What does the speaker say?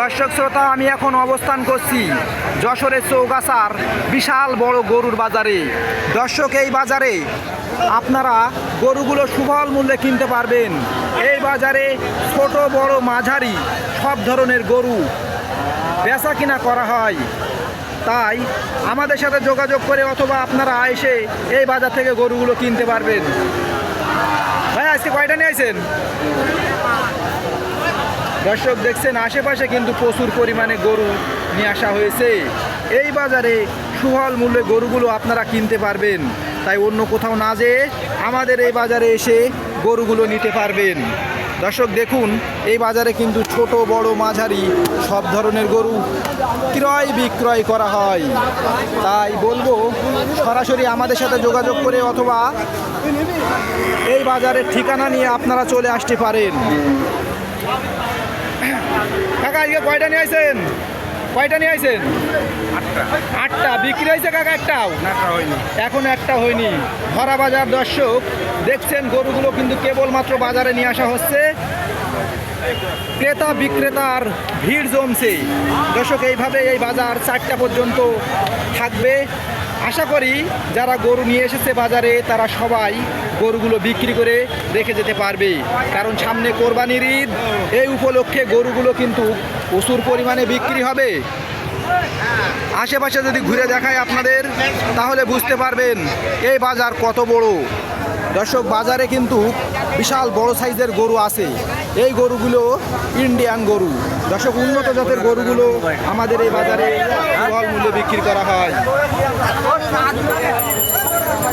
দর্শক শ্রোতা, আমি এখন অবস্থান করছি যশোরের চৌগাছার বিশাল বড় গরুর বাজারে। দর্শক, এই বাজারে আপনারা গরুগুলো সুফল মূল্যে কিনতে পারবেন। এই বাজারে ছোট, বড়, মাঝারি সব ধরনের গরু বেচা কিনা করা হয়। তাই আমাদের সাথে যোগাযোগ করে অথবা আপনারা এসে এই বাজার থেকে গরুগুলো কিনতে পারবেন। ভাই, আজকে কয়টা নিয়ে আসেন দর্শক দেখছেন, আশেপাশে কিন্তু প্রচুর পরিমাণে গরু নিয়ে আসা হয়েছে। এই বাজারে সুফল মূল্যে গরুগুলো আপনারা কিনতে পারবেন। তাই অন্য কোথাও না যেয়ে আমাদের এই বাজারে এসে গরুগুলো নিতে পারবেন। দর্শক দেখুন, এই বাজারে কিন্তু ছোট, বড়, মাঝারি সব ধরনের গরু ক্রয় বিক্রয় করা হয়। তাই বলব, সরাসরি আমাদের সাথে যোগাযোগ করে অথবা এই বাজারের ঠিকানা নিয়ে আপনারা চলে আসতে পারেন। কাকা আজকে কয়টা নিয়ে আইছেন? কয়টা নিয়ে আইছেন? আটটা। বিক্রি হয়েছে কাকা একটাও? এখন একটা হয়নি। ভরা বাজার দর্শক দেখছেন গরুগুলো কিন্তু কেবলমাত্র বাজারে নিয়ে আসা হচ্ছে। ক্রেতা বিক্রেতার ভিড় জমছে। দর্শক এইভাবে এই বাজার চারটা পর্যন্ত থাকবে। আশা করি যারা গরু নিয়ে এসেছে বাজারে, তারা সবাই গরুগুলো বিক্রি করে রেখে যেতে পারবে। কারণ সামনে কোরবানির ঈদ, এই উপলক্ষে গরুগুলো কিন্তু প্রচুর পরিমাণে বিক্রি হবে। আশেপাশে যদি ঘুরে দেখায় আপনাদের, তাহলে বুঝতে পারবেন এই বাজার কত বড়। দর্শক, বাজারে কিন্তু বিশাল বড় সাইজের গরু আছে। এই গরুগুলো ইন্ডিয়ান গরু। দর্শক, উন্নত জাতের গরুগুলো আমাদের এই বাজারে মূল্যে বিক্রি করা হয়।